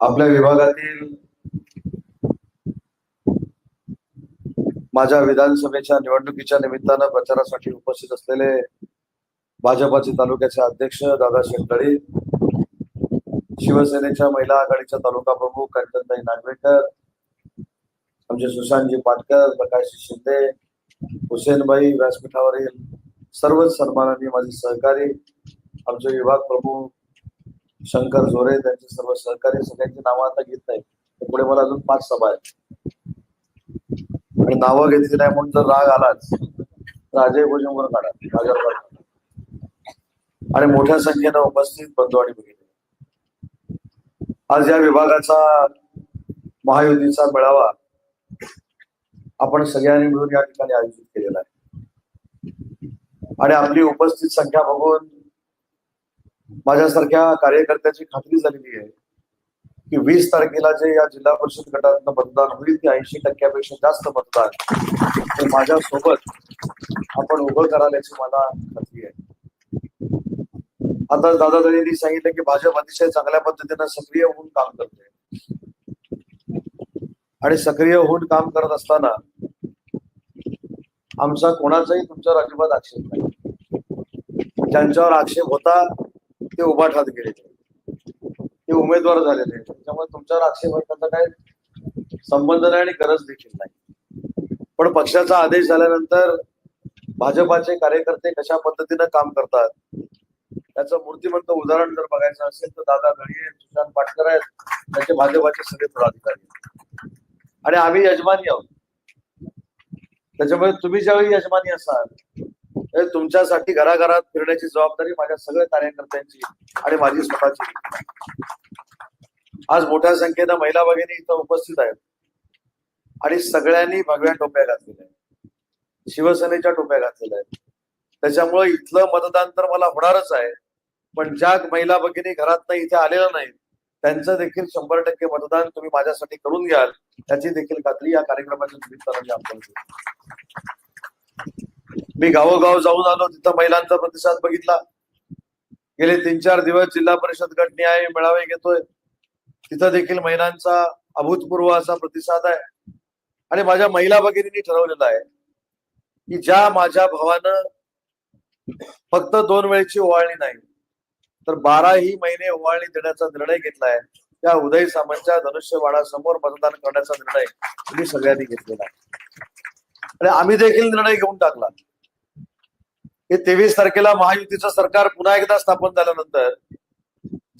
आपल्या विभागातील माझ्या विधानसभेच्या निवडणुकीच्या निमित्तानं प्रचारासाठी उपस्थित असलेले भाजपाचे तालुक्याचे अध्यक्ष दादा शेंगळी शिवसेनेच्या महिला आघाडीच्या तालुका प्रमुख कांचनताई नागवेकर आमचे सुशांतजी पाटकर प्रकाशजी शिंदे हुसेनबाई व्यासपीठावरील सर्वच सन्मानाने माझे सहकारी आमचे विभाग प्रमुख शंकर झोरे त्यांचे सर्व सहकारी सगळ्यांची नावं आता घेत नाही पुढे मला अजून पाच सभा आहेत. आणि नावं घेतली नाही म्हणून जर राग आलाच तर अजय भोजनवर काढा राजावर काढा. आणि मोठ्या संख्येनं उपस्थित बंधू आणि भगिनी. आज या विभागाचा महायुतीचा मेळावा आपण सगळ्यांनी मिळून या ठिकाणी आयोजित केलेला आहे. आणि आपली उपस्थित संख्या बघून माझ्यासारख्या कार्यकर्त्याची खात्री झालेली आहे की वीस तारखेला जे या जिल्हा परिषद गटातनं मतदान होईल ते ऐंशी टक्क्यापेक्षा जास्त मतदान ते माझ्या सोबत आपण उभं कराल्याची मला खात्री आहे. आता दादादांनी सांगितलं की भाजप अतिशय चांगल्या पद्धतीनं सक्रिय होऊन काम करते आणि सक्रिय होऊन काम करत असताना आमचा कोणाचाही तुमच्यावर अजिबात आक्षेप नाही. ज्यांच्यावर आक्षेप होता ते उभाठात गेले. ते उमेदवार झालेले आहेत. त्याच्यामुळे तुमच्यावर आक्षेप आहे त्याचा काय संबंध नाही आणि गरज देखील नाही. पण पक्षाचा आदेश झाल्यानंतर भाजपाचे कार्यकर्ते कशा पद्धतीनं काम करतात? त्याचं मूर्तिमंत उदाहरण जर बघायचं असेल तर दादा घडी सुशांत पाटकर आहेत. त्यांचे भाजपाचे सगळे पदाधिकारी आणि आम्ही यजमानी आहोत. त्याच्यामुळे तुम्ही ज्यावेळी यजमानी असाल म्हणजे तुमच्यासाठी घराघरात फिरण्याची जबाबदारी माझ्या सगळ्या कार्यकर्त्यांची आणि माझी स्वतःची. आज मोठ्या संख्येनं महिला भगिनी इथं उपस्थित आहेत. आणि सगळ्यांनी भगव्या टोप्या घातलेल्या आहेत. शिवसेनेच्या टोप्या घातलेल्या आहेत. त्याच्यामुळे इथलं मतदान तर मला होणारच आहे. पण ज्या महिला भगिनी घरात इथे आलेल्या नाहीत त्यांचं देखील शंभर टक्के मतदान तुम्ही माझ्यासाठी करून घ्याल. त्याची देखील खात्री या कार्यक्रमाच्या निमित्तानं आपल्याला मी गावोगाव जाऊन आलो तिथं महिलांचा प्रतिसाद बघितला. गेले तीन चार दिवस जिल्हा परिषद गट न्याय मेळावे घेतोय. तिथं देखील महिलांचा अभूतपूर्व असा प्रतिसाद आहे. आणि माझ्या महिला भगिनींनी ठरवलेलं आहे की ज्या माझ्या भावानं फक्त दोन वेळची ओवाळणी नाही तर बाराही महिने ओवाळणी देण्याचा निर्णय घेतलाय. त्या उदय सामंतच्या धनुष्यवाडासमोर मतदान करण्याचा निर्णय तुम्ही सगळ्यांनी घेतलेला आहे. आणि आम्ही देखील निर्णय घेऊन टाकला. हे तेवीस तारखेला महायुतीचं सरकार पुन्हा एकदा स्थापन झाल्यानंतर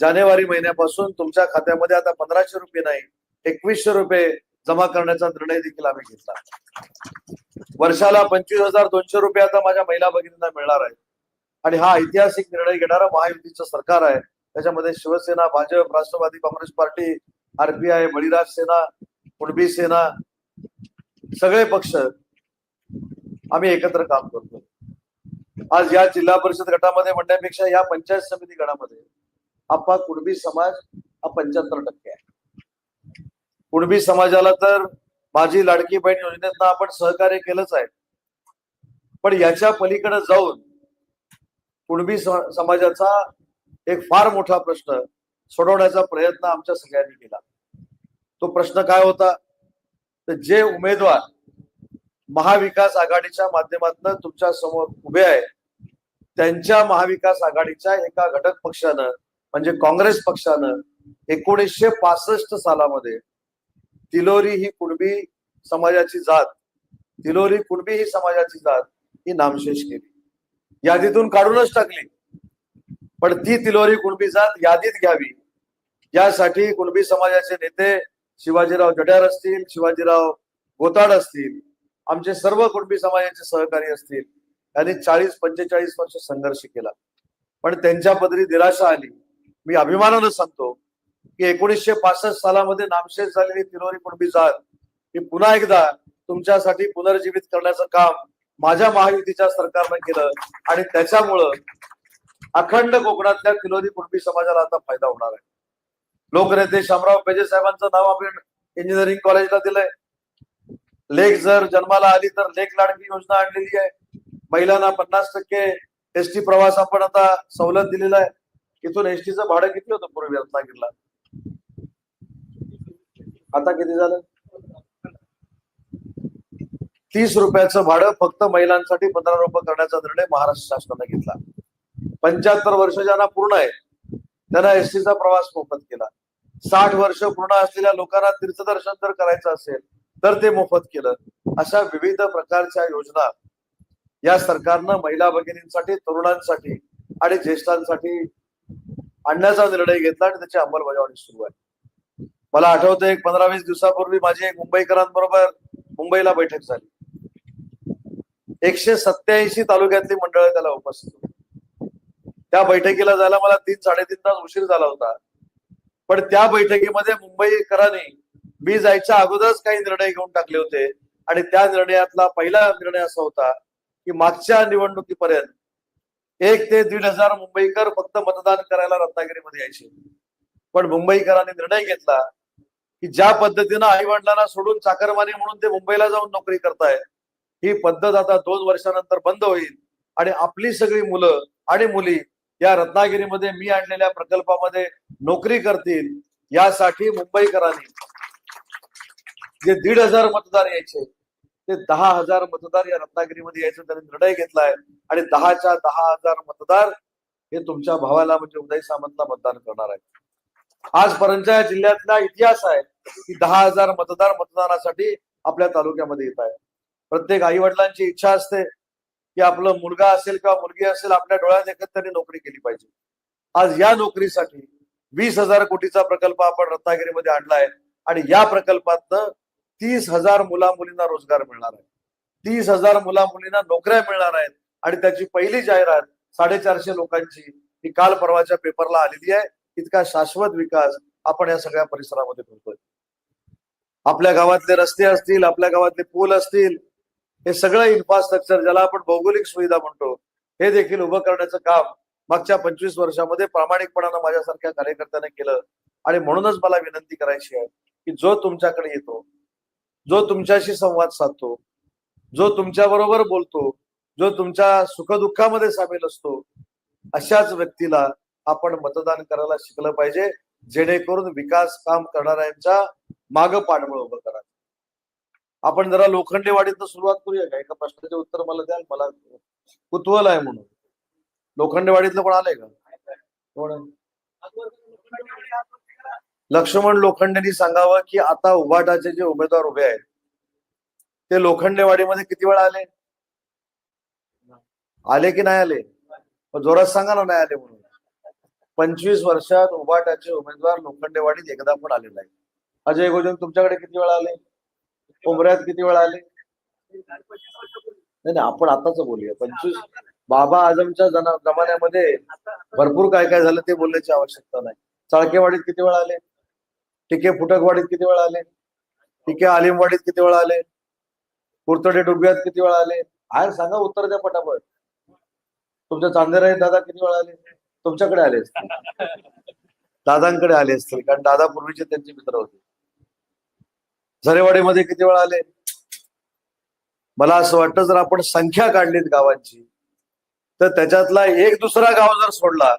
जानेवारी महिन्यापासून तुमच्या खात्यामध्ये आता पंधराशे रुपये नाही एकवीसशे रुपये जमा करण्याचा निर्णय देखील आम्ही घेतला. वर्षाला पंचवीस हजार दोनशे रुपये आता माझ्या महिला भगिनींना मिळणार आहे आणि हा ऐतिहासिक निर्णय घेणारा महायुतीचं सरकार आहे. त्याच्यामध्ये शिवसेना भाजप राष्ट्रवादी काँग्रेस पार्टी आरपीआय बळीराज सेना कुणबी सेना सगळे पक्ष आम्ही एकत्र काम करतो आज या जिल्हा परिषद गटामध्ये म्हणण्यापेक्षा या पंचायत समिती गटामध्ये आपला कुणबी समाज हा पंच्याहत्तर टक्के आहे. कुणबी समाजाला तर माझी लाडकी बहीण योजनेतनं आपण सहकार्य केलंच आहे. पण याच्या पलीकडे जाऊन कुणबी स- समाजाचा एक फार मोठा प्रश्न सोडवण्याचा प्रयत्न आमच्या सगळ्यांनी केला. तो प्रश्न काय होता? तर जे उमेदवार महाविकास आघाडीच्या माध्यमातून तुमच्यासमोर उभे आहेत त्यांच्या महाविकास आघाडीच्या एका घटक पक्षानं म्हणजे काँग्रेस पक्षानं एकोणीसशे पासष्ट सालामध्ये तिलोरी ही कुणबी समाजाची जात तिलोरी कुणबी ही समाजाची जात ही नामशेष केली. यादीतून काढूनच टाकली. पण ती तिलोरी कुणबी जात यादीत घ्यावी. यासाठी कुणबी समाजाचे नेते शिवाजीराव जड्यार असतील शिवाजीराव गोताड असतील आमचे सर्व कुणबी समाजाचे सहकारी असतील त्यांनी चाळीस पंचेचाळीस वर्ष संघर्ष केला. पण त्यांच्या पदरी निराशा आली. मी अभिमानानं सांगतो की एकोणीसशे पासष्ट सालामध्ये नामशेष झालेली तिरोरी कुणबी जात ही पुन्हा एकदा तुमच्यासाठी पुनर्जीवित करण्याचं काम माझ्या महायुतीच्या सरकारनं केलं आणि त्याच्यामुळं अखंड कोकणातल्या तिलोरी कुणबी समाजाला आता फायदा होणार आहे. लोकनेते शामराव पेजे साहेबांचं नाव आपण इंजिनिअरिंग कॉलेजला दिलंय. लेख जर जन्माला आली तर लेख लाडकी योजना आणलेली आहे. महिलांना पन्नास टक्के एसटी प्रवास आपण आता सवलत दिलेला आहे. इथून एसटीचं भाडं किती होतं पूर्वी रत्नागिरीला? आता किती झालं? तीस रुपयाचं भाडं फक्त महिलांसाठी पंधरा रुपये करण्याचा निर्णय महाराष्ट्र शासनाने घेतला. पंच्याहत्तर वर्ष ज्यांना पूर्ण आहे त्यांना एसटीचा प्रवास मोफत केला. साठ वर्ष पूर्ण असलेल्या लोकांना तीर्थदर्शन जर करायचं असेल तर ते मोफत केलं. अशा विविध प्रकारच्या योजना या सरकारनं महिला भगिनींसाठी तरुणांसाठी आणि ज्येष्ठांसाठी आणण्याचा निर्णय घेतला आणि त्याची अंमलबजावणी सुरू आहे. मला आठवतं एक पंधरा वीस दिवसापूर्वी माझी एक मुंबईकरांबरोबर मुंबईला बैठक झाली. एकशे सत्याऐंशी तालुक्यातली मंडळ त्याला उपस्थित होती. त्या बैठकीला जायला मला तीन साडेतीन तास उशीर झाला होता. पण त्या बैठकीमध्ये मुंबईकरांनी मी जायच्या अगोदरच काही निर्णय घेऊन टाकले होते आणि त्या निर्णयातला पहिला निर्णय असा होता की मागच्या निवडणुकीपर्यंत एक ते दीड हजार मुंबईकर फक्त मतदान करायला रत्नागिरीमध्ये यायचे. पण मुंबईकरांनी निर्णय घेतला की ज्या पद्धतीनं आई वडिलांना सोडून चाकरमानी म्हणून ते मुंबईला जाऊन नोकरी करतायत ही पद्धत आता दोन वर्षानंतर बंद होईल. आणि आपली सगळी मुलं आणि मुली या रत्नागिरीमध्ये मी आणलेल्या प्रकल्पामध्ये नोकरी करतील यासाठी मुंबईकरांनी जे दीड हजार मतदार यायचे ते दहा हजार मतदार या रत्नागिरीमध्ये यायचं त्यांनी निर्णय घेतलाय. आणि दहाच्या दहा हजार मतदार हे तुमच्या भावाला म्हणजे उदय सामंतला मतदान करणार आहेत. आजपर्यंतच्या या जिल्ह्यातला इतिहास आहे की दहा हजार मतदार मतदानासाठी आपल्या तालुक्यामध्ये येत आहे. प्रत्येक आई वडिलांची इच्छा असते की आपलं मुलगा असेल किंवा मुलगी असेल आपल्या डोळ्यात देखत त्यांनी नोकरी केली पाहिजे. आज या नोकरीसाठी वीस हजार कोटीचा प्रकल्प आपण रत्नागिरीमध्ये आणलाय. आणि या प्रकल्पातनं तीस हजार मुला मुलींना रोजगार मिळणार आहे. तीस हजार मुला मुलींना नोकऱ्या मिळणार आहेत आणि त्याची पहिली जाहिरात साडेचारशे लोकांची ही काल परवाच्या पेपरला आलेली आहे. इतका शाश्वत विकास आपण या सगळ्या परिसरामध्ये करतोय. आपल्या गावातले रस्ते असतील आपल्या गावातले पूल असतील हे सगळं इन्फ्रास्ट्रक्चर ज्याला आपण भौगोलिक सुविधा म्हणतो हे देखील उभं करण्याचं काम मागच्या पंचवीस वर्षामध्ये प्रामाणिकपणानं माझ्यासारख्या कार्यकर्त्याने केलं. आणि म्हणूनच मला विनंती करायची आहे की जो तुमच्याकडे येतो जो तुमच्याशी संवाद साधतो जो तुमच्या बरोबर बोलतो जो तुमच्या सुखदुःखामध्ये सामील असतो अशाच व्यक्तीला आपण मतदान करायला शिकलं पाहिजे जेणेकरून विकास काम करणाऱ्यांच्या माग पाठबळ उभं करा. आपण जरा लोखंडेवाडीतनं सुरुवात करूया का? एका प्रश्नाचे उत्तर मला द्याल? मला कुतूहल आहे म्हणून. लोखंडेवाडीतलं पण आलंय का? कोण? लक्ष्मण लोखंडेनी सांगावं की आता उभाटाचे जे उमेदवार उभे आहेत ते लोखंडेवाडीमध्ये किती वेळा आले? आले की नाही आले? जोरात सांगा ना नाही आले म्हणून. पंचवीस वर्षात उभाटाचे उमेदवार लोखंडेवाडीत एकदा पण आले नाही अजय गोजन तुमच्याकडे किती वेळा आले? उमऱ्यात किती वेळा आले? नाही नाही आपण आताच बोलूया. पंचवीस बाबा आझमच्या जमान्यामध्ये भरपूर काय काय झालं ते बोलण्याची आवश्यकता नाही. चाळकेवाडीत किती वेळा आले? टिके फुटकवाडीत किती वेळा आले? टिके आलिमवाडीत किती वेळा आले? कुर्तडे डुब्यात किती वेळा आले? आहे सांगा उत्तर द्या पटापट. तुमच्या चांदेराई दादा किती वेळा आले? तुमच्याकडे आले असतील. दादांकडे आले असतील कारण दादा पूर्वीचे त्यांचे मित्र होते. झरेवाडीमध्ये किती वेळा आले? मला असं वाटतं जर आपण संख्या काढलीत गावांची तर त्याच्यातला एक दुसरा गाव जर सोडला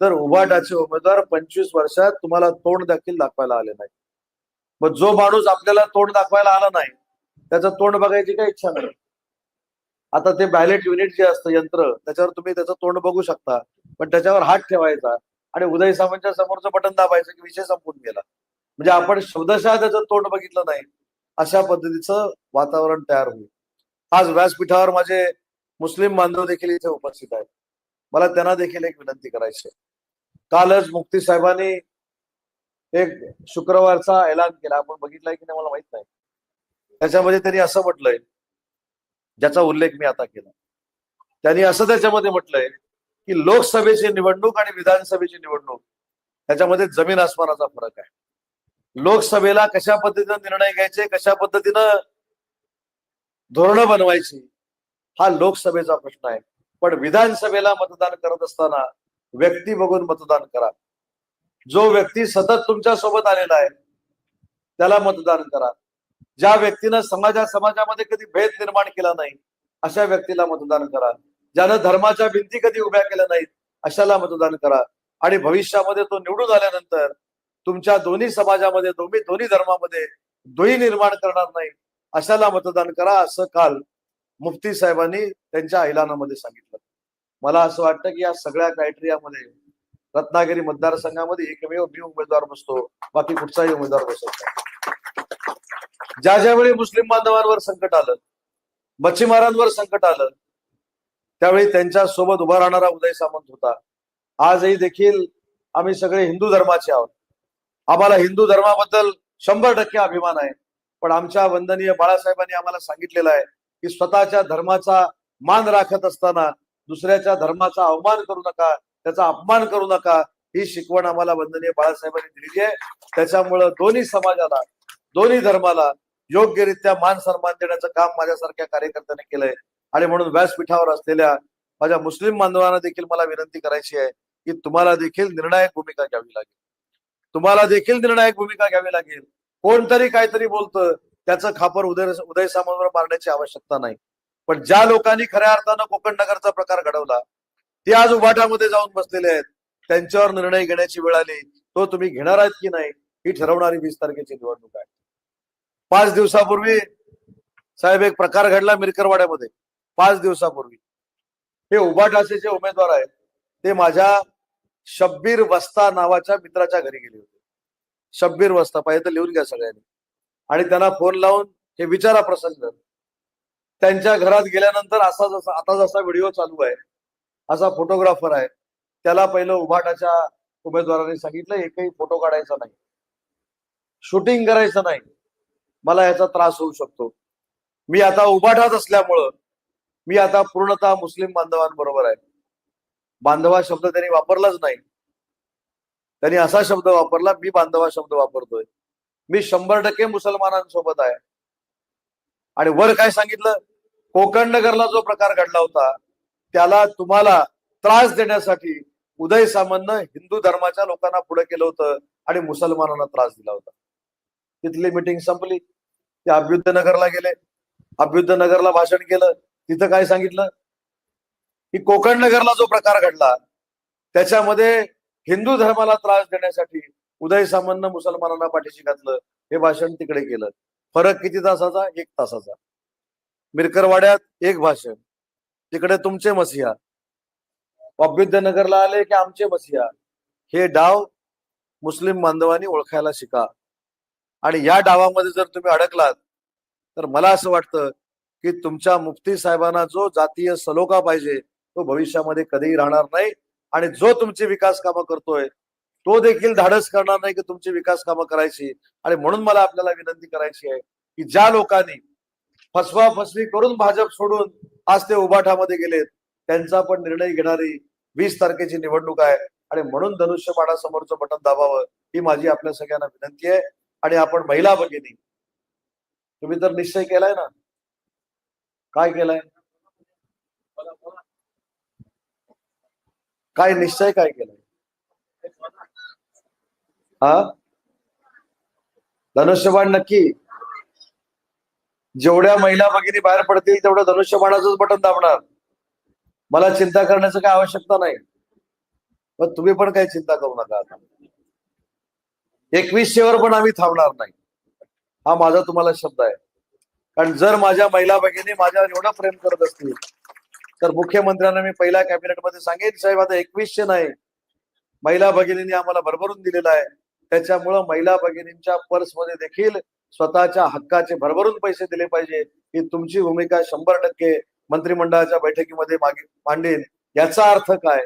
तर उभाटाचे उमेदवार पंचवीस वर्षात तुम्हाला तोंड देखील दाखवायला आले नाही मग जो माणूस आपल्याला तोंड दाखवायला आला नाही त्याचं तोंड बघायची काय इच्छा नाही. आता ते बॅलेट युनिट जे असतं यंत्र त्याच्यावर तुम्ही त्याचं तोंड बघू शकता पण त्याच्यावर हात ठेवायचा आणि उदय सामंतच्या समोरचं बटन दाबायचं की विषय संपून गेला. म्हणजे आपण शब्दशः त्याचं तोंड बघितलं नाही अशा पद्धतीचं वातावरण तयार होईल. आज व्यासपीठावर माझे मुस्लिम बांधव देखील इथे उपस्थित आहेत. मला त्यांना देखील एक विनंती करायची आहे. कालच मुक्ती साहेबांनी एक शुक्रवारचा ऐलान केला. आपण बघितलाय की नाही मला माहीत नाही. त्याच्यामध्ये त्यांनी असं म्हटलंय ज्याचा उल्लेख मी आता केला. त्यांनी असं त्याच्यामध्ये म्हटलंय की लोकसभेची निवडणूक आणि विधानसभेची निवडणूक त्याच्यामध्ये जमीन आसमानाचा फरक आहे. लोकसभेला कशा पद्धतीनं निर्णय घ्यायचे कशा पद्धतीनं धोरणं बनवायची हा लोकसभेचा प्रश्न आहे. पण विधानसभेला मतदान करत असताना व्यक्ती बघून मतदान करा. जो व्यक्ती सतत तुमच्यासोबत आलेला आहे त्याला मतदान करा. ज्या व्यक्तीनं समाजा समाजामध्ये कधी भेद निर्माण केला नाही अशा व्यक्तीला मतदान करा. ज्यानं धर्माच्या भिंती कधी उभ्या केल्या नाहीत अशाला मतदान करा. आणि भविष्यामध्ये तो निवडून आल्यानंतर तुमच्या दोन्ही समाजामध्ये दोन्ही दोन्ही धर्मामध्ये दोही निर्माण करणार नाही अशाला मतदान करा असं काल मुफ्ती साहेबांनी त्यांच्या ऐलानामध्ये सांगितलं. मला असं वाटतं की या सगळ्या क्रायटेरियामध्ये रत्नागिरी मतदारसंघामध्ये एकमेव मी उमेदवार बसतो बाकी कुठचाही उमेदवार बसत ज्या ज्यावेळी मुस्लिम बांधवांवर संकट आलं मच्छीमारांवर संकट आलं त्यावेळी त्यांच्यासोबत उभा राहणारा उदय सामंत होता. आजही देखील आम्ही सगळे हिंदू धर्माचे आहोत. आम्हाला हिंदू धर्माबद्दल शंभर टक्के अभिमान आहे. पण आमच्या वंदनीय बाळासाहेबांनी आम्हाला सांगितलेलं आहे की स्वतःच्या धर्माचा मान राखत असताना दुसऱ्याच्या धर्माचा अवमान करू नका त्याचा अपमान करू नका. ही शिकवण आम्हाला वंदनीय बाळासाहेबांनी दिलेली आहे. त्याच्यामुळं दोन्ही समाजाला दोन्ही धर्माला योग्यरित्या मान सन्मान देण्याचं काम माझ्यासारख्या कार्यकर्त्याने केलंय. आणि म्हणून व्यासपीठावर असलेल्या माझ्या मुस्लिम बांधवांना देखील मला विनंती करायची आहे की तुम्हाला देखील निर्णायक भूमिका घ्यावी लागेल. तुम्हाला देखील निर्णायक भूमिका घ्यावी लागेल. कोणतरी काहीतरी बोलतं त्याचं खापर उदय उदय सामांवर मारण्याची आवश्यकता नाही. पण ज्या लोकांनी खऱ्या अर्थानं कोकण नगरचा प्रकार घडवला ते आज उभाटामध्ये जाऊन बसलेले आहेत. त्यांच्यावर निर्णय घेण्याची वेळ आली. तो तुम्ही घेणार आहात की नाही ही ठरवणारी वीस तारखेची निवडणूक आहे. पाच दिवसापूर्वी साहेब एक प्रकार घडला मिरकरवाड्यामध्ये. पाच दिवसापूर्वी. हे उभाटाचे जे उमेदवार आहेत ते माझ्या शब्बीर वस्ता नावाच्या मित्राच्या घरी गेले होते. शब्बीर वस्ता पाहिजे तर लिहून घ्या सगळ्यांनी. आणि त्यांना फोन लावून हे विचारा प्रसंग त्यांच्या घरात गेल्यानंतर असा जसा आता जसा व्हिडिओ चालू आहे असा फोटोग्राफर आहे त्याला पहिलं उभाटाच्या उमेदवारांनी सांगितलं एकही फोटो काढायचा नाही. शूटिंग करायचं नाही. मला याचा त्रास होऊ शकतो. मी आता उभाटात असल्यामुळं मी आता पूर्णतः मुस्लिम बांधवांबरोबर आहे. बांधवा शब्द त्यांनी वापरलाच नाही. त्यांनी असा शब्द वापरला मी बांधवा शब्द वापरतोय. मी शंभर टक्के मुसलमानांसोबत आहे. आणि वर काय सांगितलं? कोकण नगरला जो प्रकार घडला होता त्याला तुम्हाला त्रास देण्यासाठी उदय सामंतनं हिंदू धर्माच्या लोकांना पुढे केलं होतं आणि मुसलमानांना त्रास दिला होता. तिथली मिटिंग संपली. ते अभ्युद्ध नगरला गेले. अभ्युद्ध नगरला भाषण केलं. तिथं काय सांगितलं? की कोकण नगरला जो प्रकार घडला त्याच्यामध्ये हिंदू धर्माला त्रास देण्यासाठी उदय सामंतनं मुसलमानांना पाठीशी घातलं. हे भाषण तिकडे केलं. फरक किती तासाचा? एक तासाचा. मिरकरवाड्यात एक भाषण. तिकडे तुमचे मसिया अभ्युद्ध नगरला आले की आमचे मसिया हे डाव मुस्लिम बांधवांनी ओळखायला शिका. आणि या डावामध्ये जर तुम्ही अडकलात तर मला असं वाटतं की तुमच्या मुफ्ती साहेबांना जो जातीय सलोखा पाहिजे तो भविष्यामध्ये कधीही राहणार नाही. आणि जो तुमची विकास कामं करतोय तो देखील धाडस करणार नाही की तुमची विकास कामं करायची. आणि म्हणून मला आपल्याला विनंती करायची आहे की ज्या लोकांनी फसवा फसवी करून भाजप सोडून आज ते उभाठामध्ये गेलेत त्यांचा पण निर्णय घेणारी वीस तारखेची निवडणूक आहे. आणि म्हणून धनुष्यबाणासमोरचं बटन दाबावं ही माझी आपल्या सगळ्यांना विनंती आहे. आणि आपण महिला भगिनी तुम्ही तर निश्चय केलाय ना? काय केलाय? काय निश्चय काय केलाय? हा? धनुष्यबाण नक्की. जेवढ्या महिला भगिनी बाहेर पडतील तेवढं धनुष्यबाणाचंच बटन दाबणार. मला चिंता करण्याचं काय आवश्यकता नाही. पण तुम्ही पण काही चिंता करू नका आता. एकवीसशे वर पण आम्ही थांबणार नाही. हा माझा तुम्हाला शब्द आहे. कारण जर माझ्या महिला भगिनी माझ्यावर एवढं प्रेम करत असतील तर मुख्यमंत्र्यांना मी पहिल्या कॅबिनेटमध्ये सांगेन साहेब आता एकवीसशे नाही. महिला भगिनींनी आम्हाला भरभरून दिलेला आहे. त्याच्यामुळं महिला भगिनींच्या पर्समध्ये देखील स्वतःच्या हक्काचे भरभरून पैसे दिले पाहिजे. ही तुमची भूमिका शंभर टक्के मंत्रिमंडळाच्या बैठकीमध्ये मागे मांडेल याचा अर्थ काय?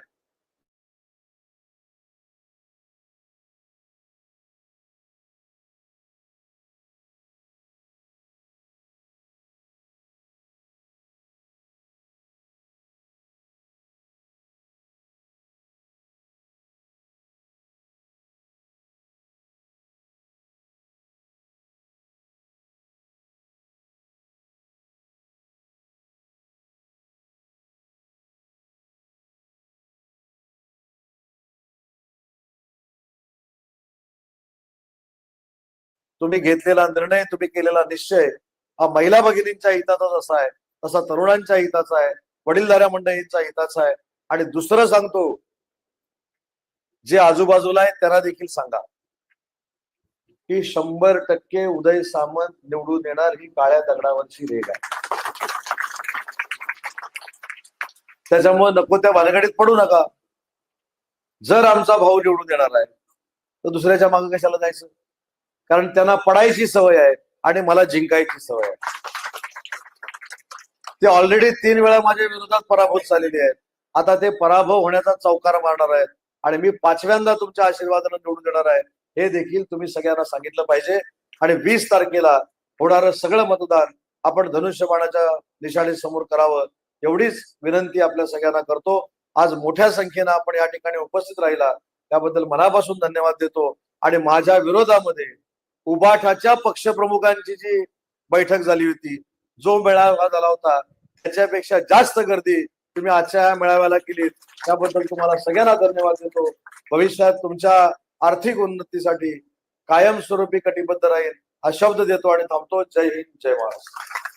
तुम्ही घेतलेला निर्णय तुम्ही केलेला निश्चय हा महिला भगिनींच्या हिताचाच असा आहे. तसा तरुणांच्या हिताचा आहे वडीलधाऱ्या मंडळींच्या हिताचा आहे. आणि दुसरं सांगतो जे आजूबाजूला आहे त्यांना देखील सांगा. की शंभर टक्के उदय सामंत निवडून येणार ही काळ्या दगडावरची रेग आहे. त्याच्यामुळे नको त्या भानगडीत पडू नका. जर आमचा भाऊ निवडून येणार आहे तर दुसऱ्याच्या मागे कशाला जायचं? कारण त्यांना पडायची सवय आहे आणि मला जिंकायची सवय आहे. ते ऑलरेडी तीन वेळा माझ्या विरोधात पराभूत झालेले आहेत. आता ते पराभव होण्याचा चौकार मारणार आहेत. आणि मी पाचव्यांदा तुमच्या आशीर्वादानं निवडून देणार आहे. हे देखील तुम्ही सगळ्यांना सांगितलं पाहिजे. आणि वीस तारखेला होणारं सगळं मतदान आपण धनुष्यबाणाच्या निशाणी समोर करावं एवढीच विनंती आपल्या सगळ्यांना करतो. आज मोठ्या संख्येनं आपण या ठिकाणी उपस्थित राहिला. त्याबद्दल मनापासून धन्यवाद देतो. आणि माझ्या विरोधामध्ये उबाठाच्या पक्षप्रमुखांची जी बैठक झाली होती जो मेळावा झाला होता त्याच्यापेक्षा जास्त गर्दी तुम्ही आजच्या या मेळाव्याला केली त्याबद्दल तुम्हाला सगळ्यांना धन्यवाद देतो. भविष्यात तुमच्या आर्थिक उन्नतीसाठी कायमस्वरूपी कटिबद्ध राहील हा शब्द देतो आणि थांबतो. जय हिंद जय महाराष्ट्र.